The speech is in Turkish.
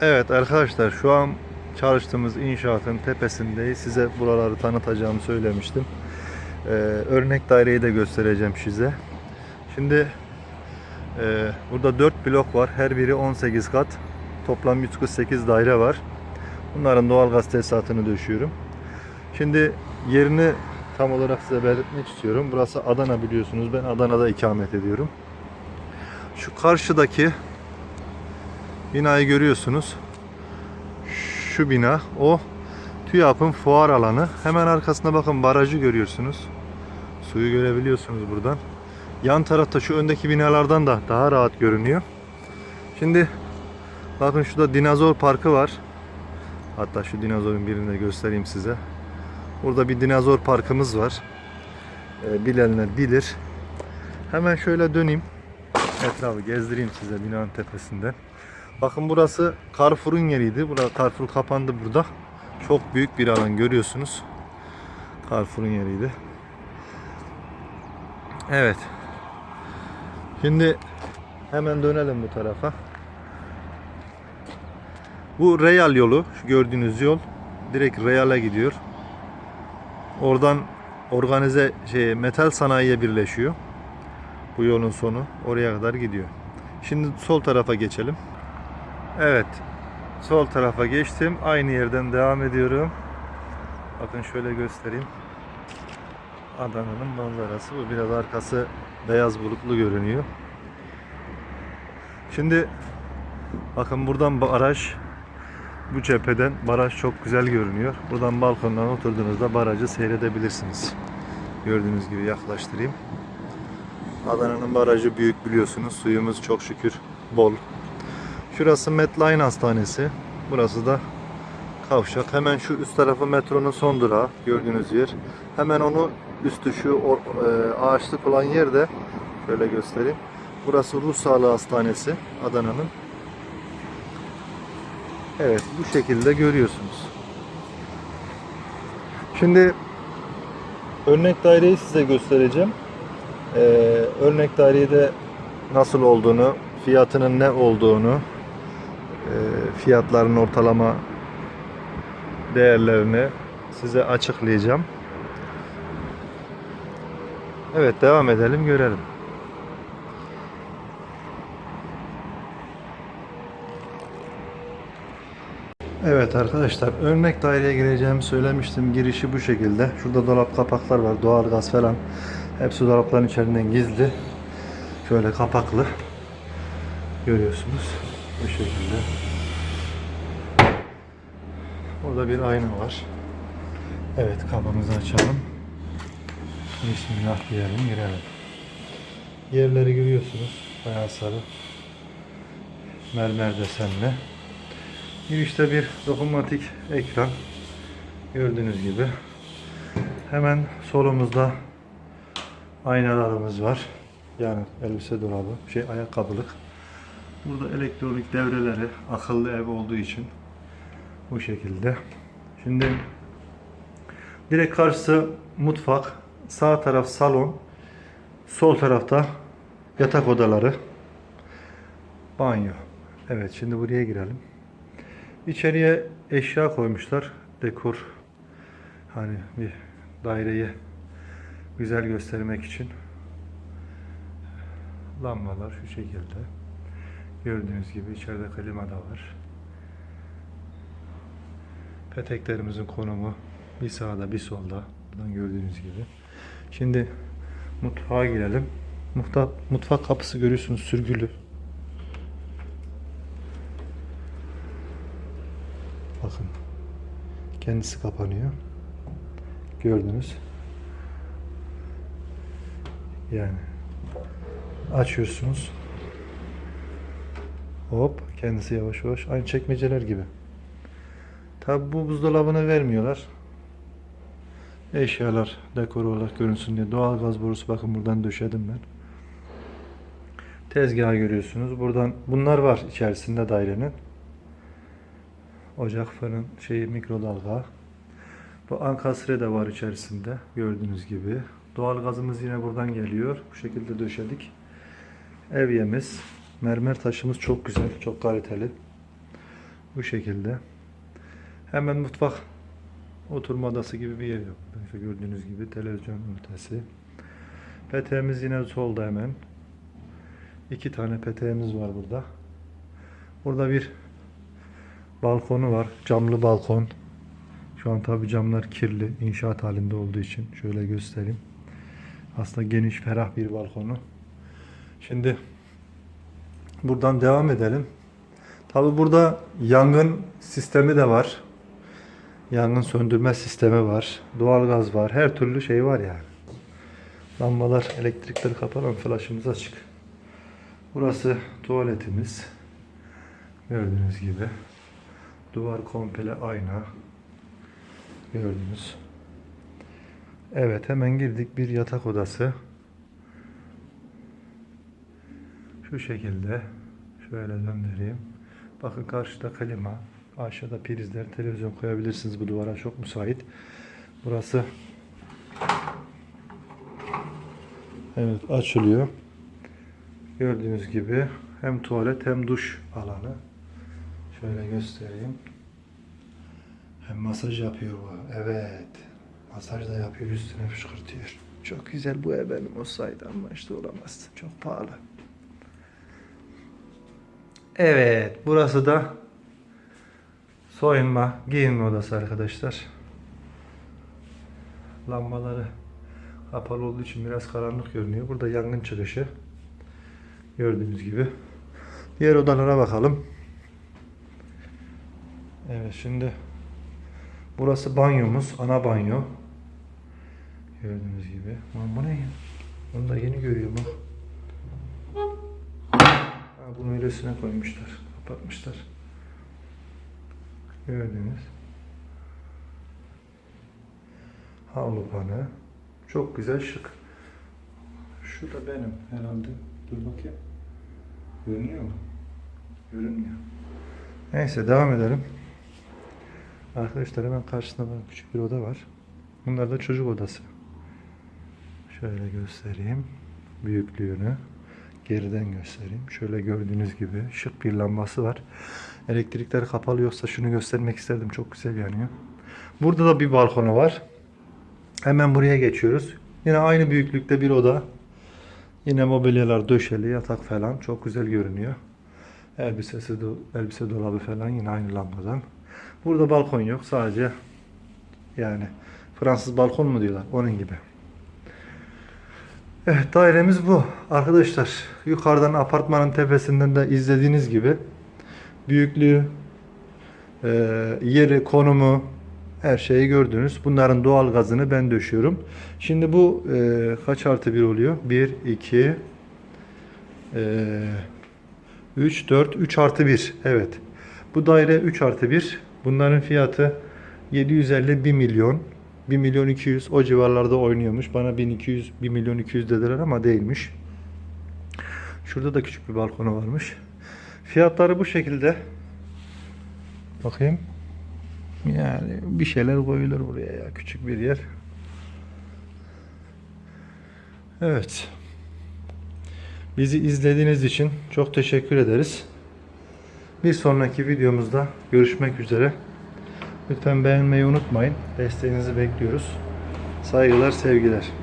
Evet arkadaşlar şu an çalıştığımız inşaatın tepesindeyiz. Size buraları tanıtacağımı söylemiştim. Ee, örnek daireyi de göstereceğim size. Şimdi e, burada 4 blok var. Her biri 18 kat. Toplam 148 daire var. Bunların doğalgaz tesisatını döşüyorum. Şimdi yerini tam olarak size belirtmek istiyorum. Burası Adana biliyorsunuz. Ben Adana'da ikamet ediyorum. Şu karşıdaki binayı görüyorsunuz. Şu bina o TÜYAP'ın fuar alanı. Hemen arkasında bakın barajı görüyorsunuz. Suyu görebiliyorsunuz buradan. Yan tarafta şu öndeki binalardan da daha rahat görünüyor. Şimdi bakın şurada dinozor parkı var. Hatta şu dinozorun birini de göstereyim size. Burada bir dinozor parkımız var. Ee, bilenler bilir. Hemen şöyle döneyim. Etrafı gezdireyim size binanın tepesinden. Bakın burası Carrefour'un yeriydi. Burada Carrefour kapandı burada. Çok büyük bir alan görüyorsunuz. Carrefour'un yeriydi. Evet. Şimdi hemen dönelim bu tarafa. Bu Real yolu. Şu gördüğünüz yol direkt Real'e gidiyor. Oradan organize şey metal sanayiye birleşiyor. Bu yolun sonu oraya kadar gidiyor. Şimdi sol tarafa geçelim. Evet. Sol tarafa geçtim. Aynı yerden devam ediyorum. Bakın şöyle göstereyim. Adana'nın manzarası. Bu biraz arkası beyaz bulutlu görünüyor. Şimdi bakın buradan baraj bu cepheden baraj çok güzel görünüyor. Buradan balkondan oturduğunuzda barajı seyredebilirsiniz. Gördüğünüz gibi yaklaştırayım. Adana'nın barajı büyük biliyorsunuz. Suyumuz çok şükür bol. Şurası Medline Hastanesi. Burası da kavşak. Hemen şu üst tarafı metronun son durağı gördüğünüz yer. Hemen onu üstü şu o- e, ağaçlık olan yerde şöyle göstereyim. Burası Ruh Sağlığı Hastanesi Adana'nın. Evet bu şekilde görüyorsunuz. Şimdi örnek daireyi size göstereceğim. Ee, örnek dairede nasıl olduğunu, fiyatının ne olduğunu, fiyatların ortalama değerlerini size açıklayacağım. Evet devam edelim görelim. Evet arkadaşlar örnek daireye gireceğimi söylemiştim. Girişi bu şekilde. Şurada dolap kapaklar var. Doğalgaz falan. Hepsi dolapların içerisinden gizli. Şöyle kapaklı. Görüyorsunuz. Bu şekilde. Burada bir ayna var. Evet kapımızı açalım. Bismillah diyelim girelim. Yerleri görüyorsunuz. Bayağı sarı. Mermer desenli. Girişte bir dokunmatik ekran. Gördüğünüz gibi. Hemen solumuzda aynalarımız var. Yani elbise dolabı, şey ayakkabılık. Burada elektronik devreleri akıllı ev olduğu için bu şekilde. Şimdi direkt karşısı mutfak, sağ taraf salon, sol tarafta yatak odaları, banyo. Evet şimdi buraya girelim. İçeriye eşya koymuşlar. Dekor. Hani bir daireyi güzel göstermek için. Lambalar şu şekilde. Gördüğünüz gibi içeride klima da var. Peteklerimizin konumu bir sağda bir solda. Buradan gördüğünüz gibi. Şimdi mutfağa girelim. Mutfak, mutfak kapısı görüyorsunuz sürgülü. Bakın. Kendisi kapanıyor. Gördünüz. Yani açıyorsunuz. Hop kendisi yavaş yavaş aynı çekmeceler gibi. Tabi bu buzdolabını vermiyorlar. Eşyalar dekor olarak görünsün diye. Doğal gaz borusu bakın buradan döşedim ben. Tezgahı görüyorsunuz. Buradan bunlar var içerisinde dairenin. Ocak, fırın, şey mikrodalga. Bu ankastre de var içerisinde gördüğünüz gibi. Doğal gazımız yine buradan geliyor. Bu şekilde döşedik. Evyemiz, mermer taşımız çok güzel, çok kaliteli. Bu şekilde. Hemen mutfak oturma odası gibi bir yer yok. İşte gördüğünüz gibi televizyon ünitesi. Peteğimiz yine solda hemen. İki tane peteğimiz var burada. Burada bir balkonu var. Camlı balkon. Şu an tabi camlar kirli. inşaat halinde olduğu için. Şöyle göstereyim. Aslında geniş, ferah bir balkonu. Şimdi buradan devam edelim. Tabi burada yangın sistemi de var. Yangın söndürme sistemi var. Doğalgaz var. Her türlü şey var yani. Lambalar, elektrikleri kapalı, flaşımız açık. Burası tuvaletimiz. Gördüğünüz gibi. Duvar komple ayna. Gördünüz. Evet hemen girdik bir yatak odası. Şu şekilde. Şöyle döndüreyim. Bakın karşıda klima. Aşağıda prizler, televizyon koyabilirsiniz. Bu duvara çok müsait. Burası Evet açılıyor. Gördüğünüz gibi hem tuvalet hem duş alanı. Şöyle göstereyim. Hem masaj yapıyor bu. Evet. Masaj da yapıyor üstüne fışkırtıyor. Çok güzel bu ev benim olsaydı ama işte olamaz. Çok pahalı. Evet. Burası da soyunma, giyinme odası arkadaşlar. Lambaları kapalı olduğu için biraz karanlık görünüyor. Burada yangın çıkışı. Gördüğünüz gibi. Diğer odalara bakalım. Evet şimdi burası banyomuz. Ana banyo. Gördüğünüz gibi. Lan bu ne ya? Onu da yeni görüyorum bak. Ha, bunu öylesine koymuşlar. Kapatmışlar. Gördüğünüz. Havlu panı. Çok güzel şık. Şu da benim herhalde. Dur bakayım. Görünüyor mu? Görünmüyor. Neyse devam edelim. Arkadaşlar hemen karşısında küçük bir oda var. Bunlar da çocuk odası. Şöyle göstereyim. Büyüklüğünü. Geriden göstereyim. Şöyle gördüğünüz gibi şık bir lambası var. Elektrikler kapalı yoksa şunu göstermek isterdim. Çok güzel yanıyor. Burada da bir balkonu var. Hemen buraya geçiyoruz. Yine aynı büyüklükte bir oda. Yine mobilyalar döşeli, yatak falan. Çok güzel görünüyor. Elbisesi, elbise dolabı falan yine aynı lambadan. Burada balkon yok. Sadece yani Fransız balkon mu diyorlar? Onun gibi. Evet dairemiz bu. Arkadaşlar yukarıdan apartmanın tepesinden de izlediğiniz gibi büyüklüğü, e, yeri, konumu, her şeyi gördünüz. Bunların doğal gazını ben döşüyorum. Şimdi bu e, kaç artı bir oluyor? 1, 2, e, 3, 4, 3 artı 1. Evet. Bu daire 3 artı 1. Bunların fiyatı 750 1 milyon. 1 milyon 200 o civarlarda oynuyormuş. Bana 1200 1 milyon 200 dediler ama değilmiş. Şurada da küçük bir balkonu varmış. Fiyatları bu şekilde. Bakayım. Yani bir şeyler koyulur buraya ya. Küçük bir yer. Evet. Bizi izlediğiniz için çok teşekkür ederiz. Bir sonraki videomuzda görüşmek üzere. Lütfen beğenmeyi unutmayın. Desteğinizi bekliyoruz. Saygılar, sevgiler.